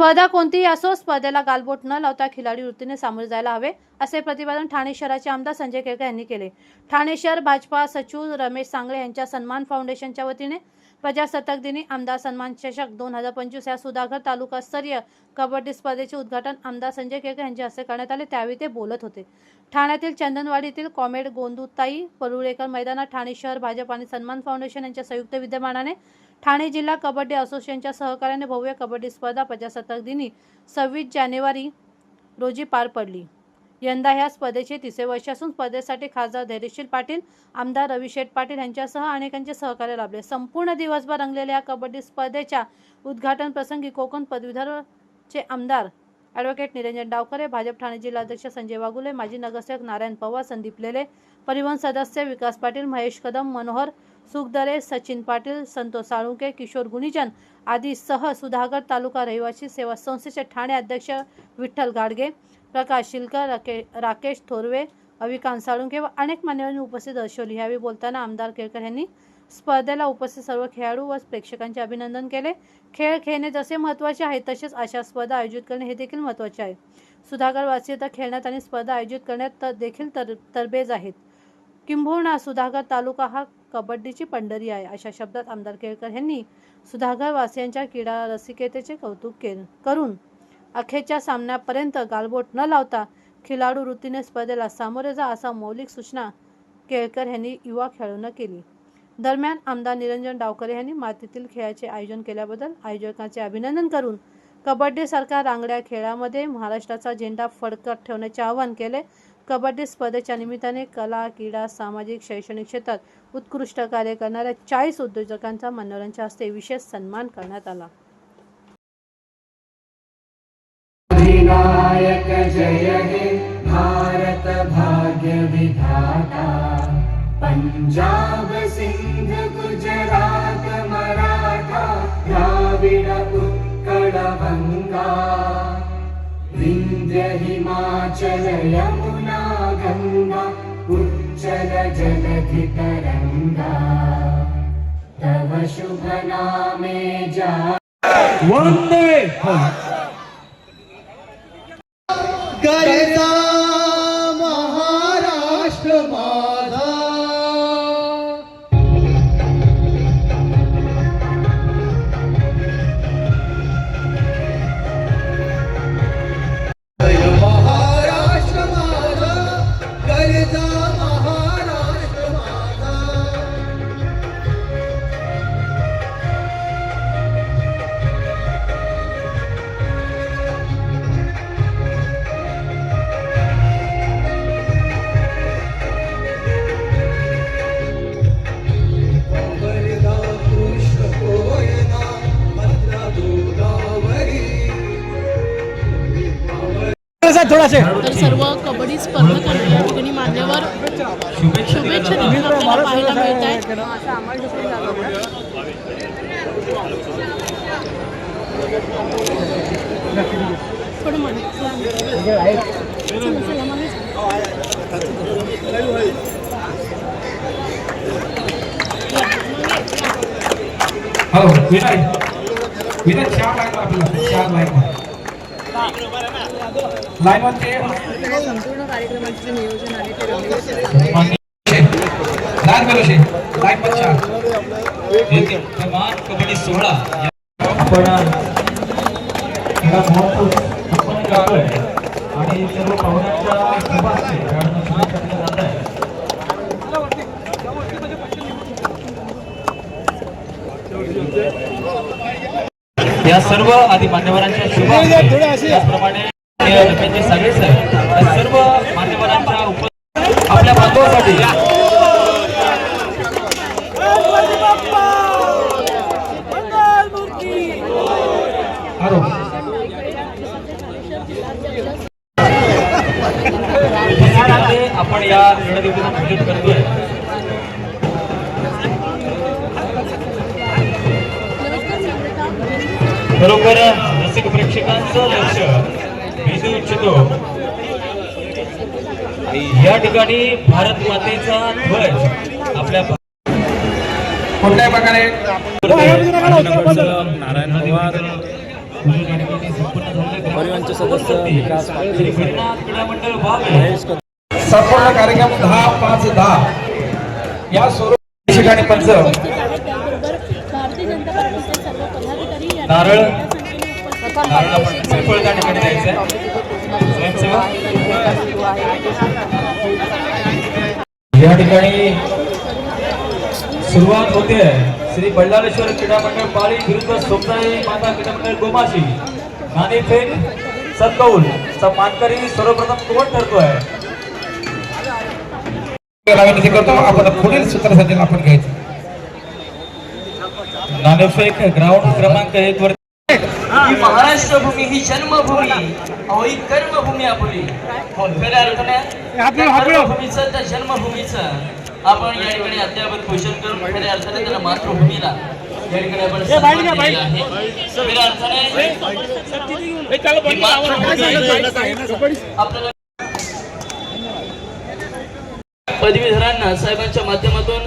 स्पर्धा कोणतीही असो स्पर्धेला गालबोट न लावता खिलाडी वृत्तीने सामोरे जायला हवे असे प्रतिपादन ठाणे शहराचे आमदार संजय केळकर यांनी केले. ठाणे शहर भाजपा सचिव रमेश सांगळे यांच्या सन्मान फाउंडेशनच्या वतीने प्रजासत्ताक दिनी आमदार सन्मान चषक दोन हजार पंचवीस या सुधागड तालुकास्तरीय कबड्डी स्पर्धेचे उद्घाटन आमदार संजय केळकर यांच्या हस्ते करण्यात आले. त्यावेळी ते बोलत होते. ठाण्यातील चंदनवाडीतील कॉमेड गोंदुताई परुळेकर मैदानात ठाणे शहर भाजप आणि सन्मान फाउंडेशन यांच्या संयुक्त विद्यमानाने ठाणे जिल्हा कबड्डी असोसिएशनच्या सहकार्याने भव्य कबड्डी स्पर्धा प्रजासत्ताक दिनी सव्वीस जानेवारी रोजी पार पडली. यंदा ह्या स्पर्धेचे तिसरे वर्ष असून स्पर्धेसाठी खासदार धैर्यशील पाटील आमदार रविशेठ पाटील यांच्यासह अनेकांचे सहकार्य लाभले. संपूर्ण दिवसभर रंगलेल्या या कबड्डी स्पर्धेच्या उद्घाटन प्रसंगी कोकण पदवीधरचे आमदार ॲडव्होकेट निरंजन डावकरे भाजप ठाणे जिल्हाध्यक्ष संजय वागुले माजी नगरसेवक नारायण पवार संदीप लेले परिवहन सदस्य विकास पाटील महेश कदम मनोहर सुखदरे सचिन पाटील संतोष साळुंके किशोर गुणीजन आदी सह सुधागड तालुका रहिवासी सेवा संस्थेचे ठाणे अध्यक्ष विठ्ठल गाडगे प्रकाश शिलकर राके राकेश थोरवे अविकांत साळुंके व अनेक मान्यवरांनी उपस्थित दर्शवली यावेळी बोलताना आमदार केळकर यांनी स्पर्धेला उपस्थित सर्व खेळाडू व प्रेक्षकांचे अभिनंदन केले. खेळ खेळणे जसे महत्त्वाचे आहे तसेच अशा स्पर्धा आयोजित करणे हे देखील महत्त्वाचे आहे. सुधाकर वासी तर खेळण्यात आणि स्पर्धा आयोजित करण्यात तर देखील तर तरबेज आहेत. किंबहुना सुधाकर तालुका हा कबड्डीची पंढरी आहे अशा शब्दात आमदार केळकर यांनी सुधागड वासियांच्या क्रीडा रसिकतेचे कौतुक केले करून अखेरच्या सामन्यापर्यंत गालबोट न लावता खिलाडू वृत्तीने स्पर्धेला सामोरे जा असा मौलिक सूचना केळकर यांनी युवा खेळाडूंना केली. दरम्यान आमदार निरंजन डावकरे यांनी मातीतील खेळाचे आयोजन केल्याबद्दल आयोजकांचे अभिनंदन करून कबड्डीसारख्या रांगड्या खेळामध्ये महाराष्ट्राचा झेंडा फडकत ठेवण्याचे आवाहन केले. कबड्डी स्पर्धेच्या निमित्ताने कला क्रीडा सामाजिक शैक्षणिक क्षेत्रात उत्कृष्ट कार्य करणाऱ्या चाळीस उद्योजकांचा मान्यवरांच्या हस्ते विशेष सन्मान करण्यात आला. जय हे भारत भाग्य विधाता. पंजाब सिंध गुजरात मराठा द्राविड उत्कल गंगा विंध्य हिमाचल यमुना उच्चल जलधि तरंगा तव शुभ नामे जा वंदे थोडासे. तर सर्व कबड्डी स्पर्धकांना या ठिकाणी मान्यवर शुभेच्छा देताना आपल्याला पाहायला मिळत आहेत. थोडं. हो विनय विनय चार लाईन आपल्याला चार लाईन लाईन मध्ये संपूर्ण कार्यक्रमाचे नियोजन आहे ते लाईन करूशे लाईन मध्ये चार समान कबड्डी सोहळा. आपण या आणि सर्व पाहुण्यांच्या या आदी मान्यवरांच्या शुभ त्याचप्रमाणे सर्व मान्यवरांच्या उप आपल्या बांधवासाठी. आपण या रणनीतीचं पूजन करतोय. बरोबर रसिक प्रेक्षकांचं लक्ष वेधू इच्छितो. या ठिकाणी भारत मातेचा ध्वज आपल्या कुठल्याही प्रकारे? नारायण पवार सदस्य संपूर्ण कार्यक्रम दहा पाच दहा. या स्वरूप ठिकाणी पंच. उपस्थित आहेत त्याचबरोबर भारतीय जनता पार्टीचे सर्व पदाधिकारी या नारळ. त्या ठिकाणी आहे या ठिकाणी सुरुवात होते. श्री बल्लाळेश्वर क्रीडा मंडळ पाळी विरुद्ध सोमसाई माता क्रीडा मंडळ गोमाशी नाणेफेक सदकौल चा मानकरी सर्वप्रथम कोण ठरतोय? करतो. आपण पुढील सूत्रसंचालन आपण घ्यायचं. नाणेफेक ग्राउंड क्रमांक एक वर ही महाराष्ट्र भूमी ही जन्मभूमी अहो ही कर्मभूमी आपली. हो, खऱ्या अर्थाने त्या जन्मभूमीचं आपण या ठिकाणी अद्यावत पोषण करून खऱ्या अर्थाने त्याला मातृभूमीला या ठिकाणी आपण सन्मान दिलेला आहे. खऱ्या अर्थाने मातृभूमी आपल्याला पदवीधरांना साहेबांच्या माध्यमातून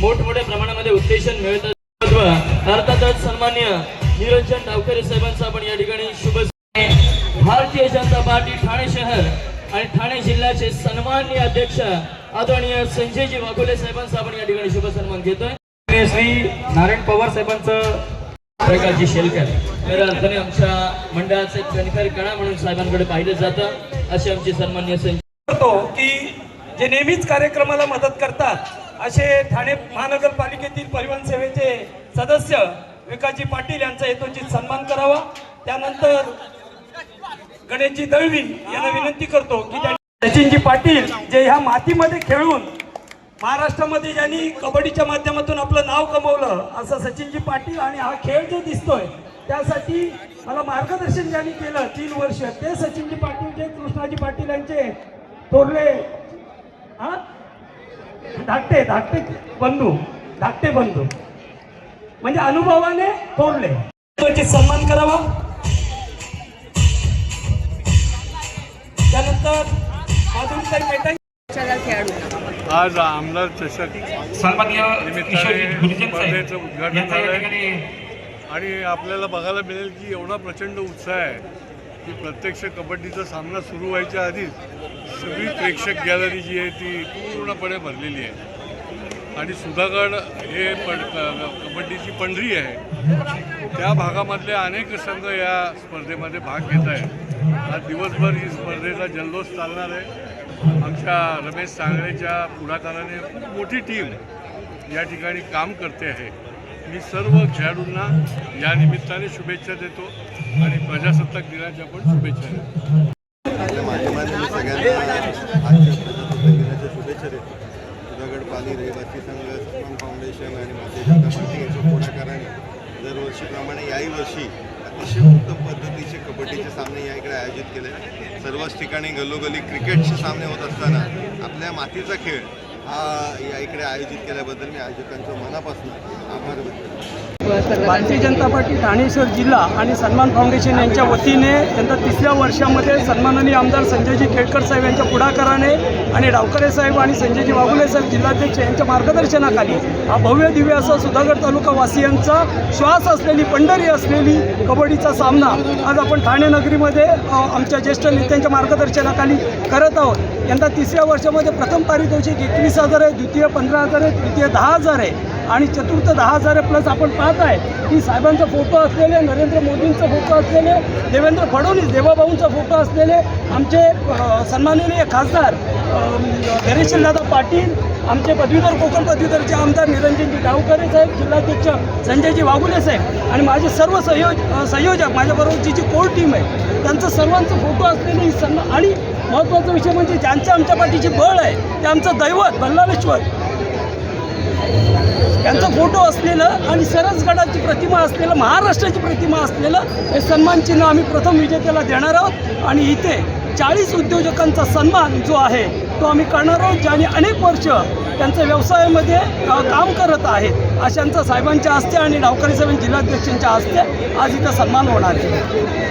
मोठमोठ्या प्रमाणामध्ये उत्तेजन मिळत. अर्थातच सन्मान्य निरंजन डावकरे साहेबांचा आपण या ठिकाणी शुभ भारतीय जनता पार्टी ठाणे शहर आणि ठाणे जिल्ह्याचे सन्माननीय अध्यक्ष आदरणीय संजयजी वाघोले साहेबांचा आपण या ठिकाणी शुभ सन्मान घेतोय. श्री नारायण पवार साहेबांचं प्रकारची शेलकर. खऱ्या अर्थाने आमच्या मंडळाचे एक कणखर कणा म्हणून साहेबांकडे पाहिलं जातं. असे आमचे सन्मान्य संजय करतो की जे नेहमीच कार्यक्रमाला मदत करतात असे ठाणे महानगरपालिकेतील परिवहन सेवेचे सदस्य एकाजी पाटील यांचा यथोचित सन्मान करावा त्यानंतर गणेशजी दळवी यांना विनंती करतो की सचिनजी पाटील जे ह्या मातीमध्ये खेळून महाराष्ट्रामध्ये ज्यांनी कबड्डीच्या माध्यमातून आपलं नाव कमवलं असं सचिनजी पाटील आणि हा खेळ जो दिसतोय त्यासाठी मला मार्गदर्शन ज्यांनी केलं तीन वर्ष ते सचिनजी पाटील जे कृष्णाजी पाटील यांचे थोरले हा? धाकटे धाकटे बंधू धाकटे बंधू. म्हणजे अनुभवाने त्याची सन्मान करावा. त्यानंतर माधुरीताई मेहता आज आमदार चषक निमित्ताने उद्घाटन झालंय. आणि आपल्याला बघायला मिळेल की एवढा प्रचंड उत्साह आहे की प्रत्यक्ष कबड्डीचा सामना सुरू व्हायच्या आधीच सगळी प्रेक्षक गॅलरी जी आहे ती पूर्णपणे भरलेली आहे. आणि सुधागड हे पण कबड्डीची पंढरी आहे. त्या भागामधले अनेक संघ या स्पर्धेमध्ये भाग घेत आहेत. आज दिवसभर ही स्पर्धेचा जल्लोष चालणार आहे. आमच्या रमेश सांगळेच्या पुढाकाराने खूप मोठी टीम या ठिकाणी काम करते आहे. मी सर्व खेळाडूंना या निमित्ताने शुभेच्छा देतो आणि प्रजासत्ताक दिनाच्या पण शुभेच्छा देतो आपल्या माध्यमाने मी सगळ्यांना आजच्या प्रजासत्ताक दिनाच्या शुभेच्छा देतो सुधागड पाली रहिवासी संघ सत्मान फाउंडेशन आणि भारतीय जनता पार्टी यांच्या पुढाकाराने दरवर्षीप्रमाणे याही वर्षी अतिशय उत्तम पद्धतीचे कबड्डीचे सामने या इकडे आयोजित केले. सर्वच ठिकाणी गल्लोगल्ली क्रिकेटचे सामने होत असताना आपल्या मातीचा खेळ हा या इकडे आयोजित केल्याबद्दल मी आयोजकांचं मनापासून आभार व्यक्त भारतीय जनता पार्टी ठाणेश्वर जिल्हा आणि सन्मान फाउंडेशन यांच्या वतीने त्यांचा तिसऱ्या वर्षामध्ये सन्माननीय आमदार संजयजी केळकर साहेब यांच्या पुढाकाराने आणि डावकरे साहेब आणि संजयजी वाघुले साहेब जिल्हाध्यक्ष यांच्या मार्गदर्शनाखाली हा भव्य दिव्य असा सुधागड तालुका वासियांचा श्वास असलेली पंढरी असलेली कबड्डीचा सामना आज आपण ठाणे नगरीमध्ये आमच्या ज्येष्ठ नेत्यांच्या मार्गदर्शनाखाली करत आहोत. यंदा तिसऱ्या वर्षामध्ये प्रथम पारितोषिक एकवीस हजार आहे द्वितीय पंधरा हजार आहे तृतीय दहा हजार आहे आणि चतुर्थ दहा हजार आहे प्लस आपण पाच पाहत आहे की साहेबांचा फोटो असलेले नरेंद्र मोदींचा फोटो असलेले देवेंद्र फडणवीस देवाभाऊंचा फोटो असलेले आमचे सन्माननीय खासदार धैर्यशीलदादा पाटील आमचे पदवीधर कोकण पदवीधरचे आमदार निरंजनजी गावकरे साहेब जिल्हाध्यक्ष संजयजी वाघुले साहेब आणि माझे सर्व सहयोज संयोजक माझ्याबरोबरची जी कोर टीम आहे त्यांचं सर्वांचं फोटो असलेले ही सन्मान आणि महत्त्वाचा विषय म्हणजे ज्यांचं आमच्या पाठीची बळ आहे ते आमचं दैवत बल्लाळेश्वर. यांचा फोटो असलेलं आणि सरसगडाची प्रतिमा असलेलं महाराष्ट्राची प्रतिमा असलेलं हे सन्मान चिन्ह आम्ही प्रथम विजेत्याला देणार आहोत. आणि इथे चाळीस उद्योजकांचा सन्मान जो आहे तो आम्ही करणार आहोत ज्याने अनेक वर्ष त्यांच्या व्यवसायामध्ये काम करत आहेत. अशांचा साहेबांच्या हस्ते आणि डावकरी साहेब जिल्हाध्यक्षांच्या हस्ते आज इथं सन्मान होणार आहे.